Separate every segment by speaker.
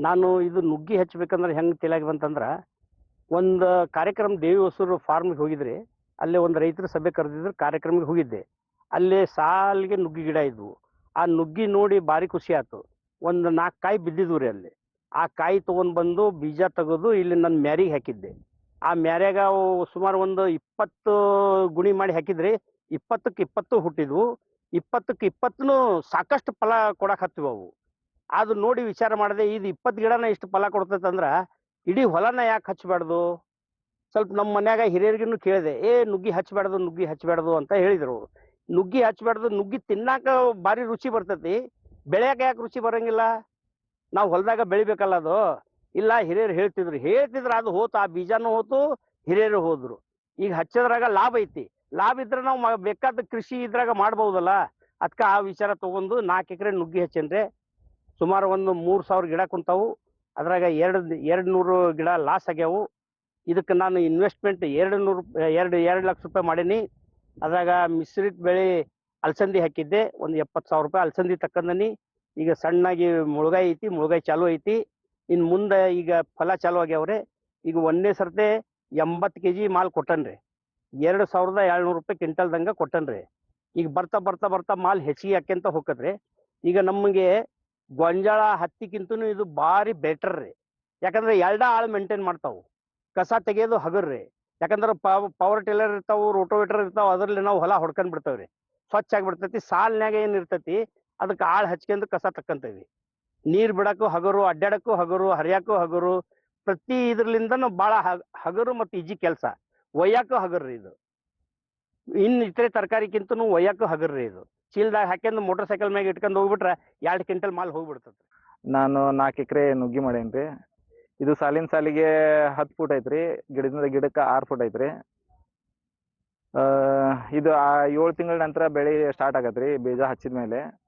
Speaker 1: ನಾನು ಇದು ನುಗ್ಗಿ ಹಚ್ಬೇಕಂದ್ರೆ ಹೆಂಗೆ ತಲೆಯಾಗಿ ಬಂತಂದ್ರೆ, ಒಂದು ಕಾರ್ಯಕ್ರಮ ದೇವಿ ಹೊಸೂರು ಫಾರ್ಮ್ಗೆ ಹೋಗಿದ್ರಿ, ಅಲ್ಲೇ ಒಂದು ರೈತರ ಸಭೆ ಕರೆದಿದ್ರು, ಕಾರ್ಯಕ್ರಮಕ್ಕೆ ಹೋಗಿದ್ದೆ. ಅಲ್ಲೇ ಸಾಲಿಗೆ ನುಗ್ಗಿ ಗಿಡ ಇದ್ವು. ಆ ನುಗ್ಗಿ ನೋಡಿ ಭಾರಿ ಖುಷಿ ಆಯ್ತು ಒಂದು ನಾಲ್ಕು ಕಾಯಿ ಬಿದ್ದಿದ್ವು ರೀ ಅಲ್ಲಿ. ಆ ಕಾಯಿ ತೊಗೊಂಡು ಬಂದು ಬೀಜ ತೆಗೆದು ಇಲ್ಲಿ ನನ್ನ ಮ್ಯಾರಿಗೆ ಹಾಕಿದ್ದೆ. ಆ ಮ್ಯಾರ್ಯಾಗ ಸುಮಾರು ಒಂದು ಇಪ್ಪತ್ತು ಗುಣಿ ಮಾಡಿ ಹಾಕಿದ್ರಿ ಇಪ್ಪತ್ತಕ್ಕೆ ಇಪ್ಪತ್ತು ಹುಟ್ಟಿದ್ವು. ಇಪ್ಪತ್ತಕ್ಕೆ ಇಪ್ಪತ್ತೂ ಸಾಕಷ್ಟು ಫಲ ಕೊಡಕ್ಕೆ ಹತ್ತಿವು ಅವು. ಅದು ನೋಡಿ ವಿಚಾರ ಮಾಡದೆ ಇದು ಇಪ್ಪತ್ತು ಗಿಡನ ಇಷ್ಟು ಫಲ ಕೊಡ್ತೈತೆ ಅಂದ್ರೆ ಇಡೀ ಹೊಲನ ಯಾಕೆ ಹಚ್ಚಬಾರ್ದು ಸ್ವಲ್ಪ ನಮ್ಮ ಮನ್ಯಾಗ ಹಿರಿಯರಿಗೂ ಕೇಳಿದೆ, ಏ, ನುಗ್ಗಿ ಹಚ್ಚಬಾರ್ದು ನುಗ್ಗಿ ಹಚ್ಚಬಾರ್ದು ಅಂತ ಹೇಳಿದ್ರು ನುಗ್ಗಿ ಹಚ್ಚಬಾರ್ದು ನುಗ್ಗಿ ತಿನ್ನಾಕ ಭಾರಿ ರುಚಿ ಬರ್ತೈತಿ. ಬೆಳ್ಯಾಕ ಯಾಕೆ ರುಚಿ ಬರಂಗಿಲ್ಲ? ನಾವು ಹೊಲದಾಗ ಬೆಳಿಬೇಕಲ್ಲ ಅದು. ಇಲ್ಲ, ಹಿರಿಯರು ಹೇಳ್ತಿದ್ರು. ಹೇಳ್ತಿದ್ರು, ಅದು ಹೋತು. ಆ ಬೀಜನೂ ಹೋತು, ಹಿರಿಯರು ಹೋದ್ರು. ಈಗ ಹಚ್ಚೋದ್ರಾಗ ಲಾಭ ಐತಿ. ಲಾಭ ಇದ್ರೆ ನಾವು ಬೇಕಾದ ಕೃಷಿ ಇದ್ರಾಗ ಮಾಡ್ಬೋದಲ್ಲ ಅದಕ್ಕೆ ಆ ವಿಚಾರ ತಗೊಂಡು ನಾಲ್ಕು ಎಕರೆ ನುಗ್ಗಿ ಹಚ್ಚೇನ್ರಿ. ಸುಮಾರು ಒಂದು ಮೂರು ಸಾವಿರ ಗಿಡ ಕುಂತಾವು. ಅದ್ರಾಗ ಎರಡು ಎರಡು ನೂರು ಗಿಡ ಲಾಸ್ ಆಗ್ಯಾವು. ಇದಕ್ಕೆ ನಾನು ಇನ್ವೆಸ್ಟ್ಮೆಂಟ್ ಎರಡು ನೂರು, ಎರಡು ಎರಡು ಲಕ್ಷ ರೂಪಾಯಿ ಮಾಡೀನಿ. ಅದ್ರಾಗ ಮಿಶ್ರಿತ ಬೆಳೆ ಅಲಸಂದಿ ಹಾಕಿದ್ದೆ. ಒಂದು ಎಪ್ಪತ್ತು ಸಾವಿರ ರೂಪಾಯಿ ಅಲಸಂದಿ ತಕ್ಕಂದನಿ. ಈಗ ಸಣ್ಣಾಗಿ ಮುಳುಗಾಯಿ ಐತಿ, ಮುಳುಗಾಯಿ ಚಾಲು ಐತಿ. ಇನ್ನು ಮುಂದೆ ಈಗ ಫಲ ಚಾಲು ಆಗ್ಯಾವ್ರೆ. ಈಗ ಒಂದೇ ಸರ್ತೆ ಎಂಬತ್ತು ಕೆ ಜಿ ಮಾಲ್ ಕೊಟ್ಟನ್ರಿ. ಎರಡು ಸಾವಿರದ ಏಳ್ನೂರು ರೂಪಾಯಿ ಕ್ವಿಂಟಲ್ದಂಗೆ ಕೊಟ್ಟನ್ರಿ. ಈಗ ಬರ್ತಾ ಬರ್ತಾ ಬರ್ತಾ ಮಾಲ್ ಹೆಚ್ಚಿಗೆ ಹಾಕ್ಯಂತ ಹೋಗತ್ರಿ ಈಗ ನಮಗೆ ಗೊಂಜಾಳ ಹತ್ತಿಕ್ಕಿಂತನೂ ಇದು ಭಾರಿ ಬೆಟರ್ ರೀ. ಯಾಕಂದ್ರೆ ಎರಡ ಆಳು ಮೇಂಟೈನ್ ಮಾಡ್ತಾವು. ಕಸ ತೆಗೆಯೋದು ಹಗರ್ರಿ. ಯಾಕಂದ್ರೆ ಪವರ್ ಟಿಲ್ಲರ್ ಇರ್ತಾವು ರೋಟೋವೇಟರ್ ಇರ್ತಾವ, ಅದ್ರಲ್ಲಿ ನಾವು ಹೊಲ ಹೊಡ್ಕೊಂಡ್ ಬಿಡ್ತಾವ್ರಿ ಸ್ವಚ್ಛ ಆಗಿಬಿಡ್ತೈತಿ, ಸಾಲ್ನ್ಯಾಗ ಏನ್ ಇರ್ತೈತಿ, ಅದಕ್ಕೆ ಆಳು ಹಚ್ಕೊಂಡು ಕಸ ತಕ್ಕಂತೀವಿ. ನೀರ್ ಬಿಡಕ್ಕೂ ಹಗರು ಅಡ್ಡಾಡಕ್ಕೂ ಹಗರು, ಹರಿಯಾಕೂ ಹಗರು, ಪ್ರತಿ ಇದ್ರಲಿಂದನೂ ಭಾಳ ಹಗರು ಮತ್ತು ಈಜಿ ಕೆಲಸ. ಒಯ್ಯಾಕು ಹಗರ್ರಿ ಇದು. ಇನ್ ಇತರೆ ತರಕಾರಿಕ್ಕಿಂತನೂ ಒಯ್ಯಾಕು ಹಗರ್ರಿ ಇದು. ಚೀಲ್ದಾಗ ಹಾಕ್ಯಂದು ಮೋಟರ್ ಸೈಕಲ್ ಮ್ಯಾಗ ಇಟ್ಕೊಂಡು ಹೋಗ್ಬಿಟ್ರೆ ಎರಡು ಕ್ವಿಂಟಲ್ ಮಾಲ್ ಹೋಗ್ಬಿಡ್ತದೆ
Speaker 2: ನಾನು ನಾಲ್ಕು ಎಕರೆ ನುಗ್ಗಿ ಮಾಡೇನ್ರಿ. ಇದು ಸಾಲಿನ ಸಾಲಿಗೆ ಹತ್ತು ಫುಟ್ ಐತ್ರಿ ಗಿಡದಿಂದ ಗಿಡಕ್ಕೆ ಆರು ಫುಟ್ ಐತ್ರಿ. ಆ, ಇದು ಏಳು ತಿಂಗಳ ನಂತರ ಬೆಳೆ ಸ್ಟಾರ್ಟ್ ಆಗತ್ರಿ ಬೀಜ ಹಚ್ಚಿದ ಮೇಲೆ.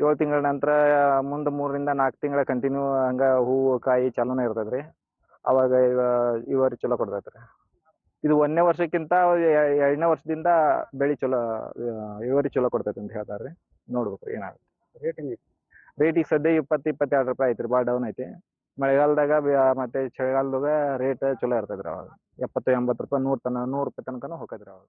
Speaker 2: ಏಳು ತಿಂಗಳ ನಂತರ ಮುಂದೆ ಮೂರರಿಂದ ನಾಲ್ಕು ತಿಂಗಳ ಕಂಟಿನ್ಯೂ ಹಂಗ ಹೂವು ಕಾಯಿ ಚಾಲೂನೇ ಇರ್ತದ್ರಿ. ಅವಾಗ ಇವ- ಇಳುವರಿ ಚಲೋ ಕೊಡ್ತೈತ್ರಿ. ಇದು ಒಂದನೇ ವರ್ಷಕ್ಕಿಂತ ಎರಡನೇ ವರ್ಷದಿಂದ ಬೆಳಿ ಚಲೋ ಇಳುವರಿ ಚಲೋ ಕೊಡ್ತೈತೆ ಅಂತ ಹೇಳ್ತಾರೆ. ನೋಡ್ಬೇಕು ಏನಾಗುತ್ತೆ.
Speaker 1: ರೇಟ್
Speaker 2: ರೇಟ್ ಈಗ ಸದ್ಯ ಇಪ್ಪತ್ತು ಇಪ್ಪತ್ತೆರಡು ರೂಪಾಯಿ ಐತ್ರಿ ಭಾಳ ಡೌನ್ ಐತಿ. ಮಳೆಗಾಲದಾಗ ಮತ್ತೆ ಚಳಿಗಾಲದಾಗ ರೇಟ್ ಚಲೋ ಇರ್ತೈತ್ರಿ ಅವಾಗ. ಎಪ್ಪತ್ತು ಎಂಬತ್ತು ರೂಪಾಯಿ ನೂರು ತನಕ ನೂರು ರೂಪಾಯಿ ತನಕನೂ ಹೋಗತ್ರಿ ಅವಾಗ.